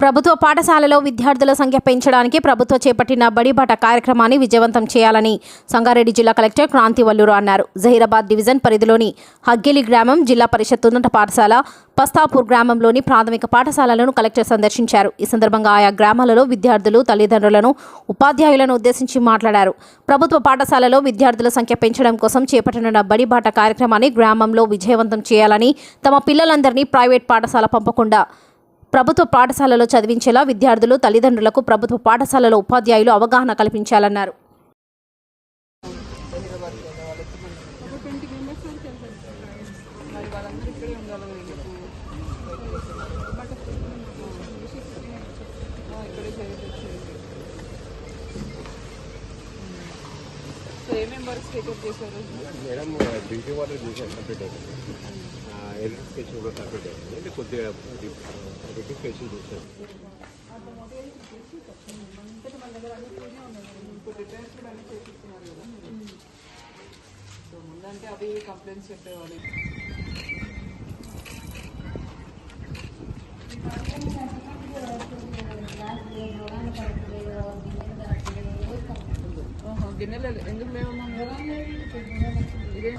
ప్రభుత్వ పాఠశాలలో విద్యార్థుల సంఖ్య పెంచడానికి ప్రభుత్వ చేపట్టిన బడిబాట కార్యక్రమాన్ని విజయవంతం చేయాలని సంగారెడ్డి జిల్లా కలెక్టర్ క్రాంతి వల్లూరు అన్నారు. జహీరాబాద్ డివిజన్ పరిధిలోని హగ్గేలి గ్రామం జిల్లా పరిషత్ ఉన్నత పాఠశాల పస్తాపూర్ గ్రామంలోని ప్రాథమిక పాఠశాలలను కలెక్టర్ సందర్శించారు. ఈ సందర్భంగా ఆయా గ్రామాలలో విద్యార్థులు తల్లిదండ్రులను ఉపాధ్యాయులను ఉద్దేశించి మాట్లాడారు. ప్రభుత్వ పాఠశాలలో విద్యార్థుల సంఖ్య పెంచడం కోసం చేపట్టనున్న బడిబాట కార్యక్రమాన్ని గ్రామంలో విజయవంతం చేయాలని తమ పిల్లలందరినీ ప్రైవేట్ పాఠశాల పంపకుండా ప్రభుత్వ పాఠశాలలో చదివించేలా విద్యార్థులు తల్లిదండ్రులకు ప్రభుత్వ పాఠశాలలో ఉపాధ్యాయులు అవగాహన కల్పించాలన్నారు. ఇక్కడే ఏమేమి వర్క్స్ టేకప్ చేశారు? మేడం డ్రింకింగ్ వాటర్ చేసాను సపరేట్ అవుతుంది ఎలక్ట్రిఫికేషన్ కూడా సపరేట్ అవుతుంది అంటే కొద్దిగా ఎలక్ట్రిఫికేషన్ చేశాను. ఇప్పుడు రిటర్న్స్ కూడా అన్ని చేపిస్తున్నారు కదా సో ముందంటే అవి కంప్లైంట్స్ చెప్పేవాళ్ళు ఓహో, గిన్నెలు ఎందుకు లేవు ఇదే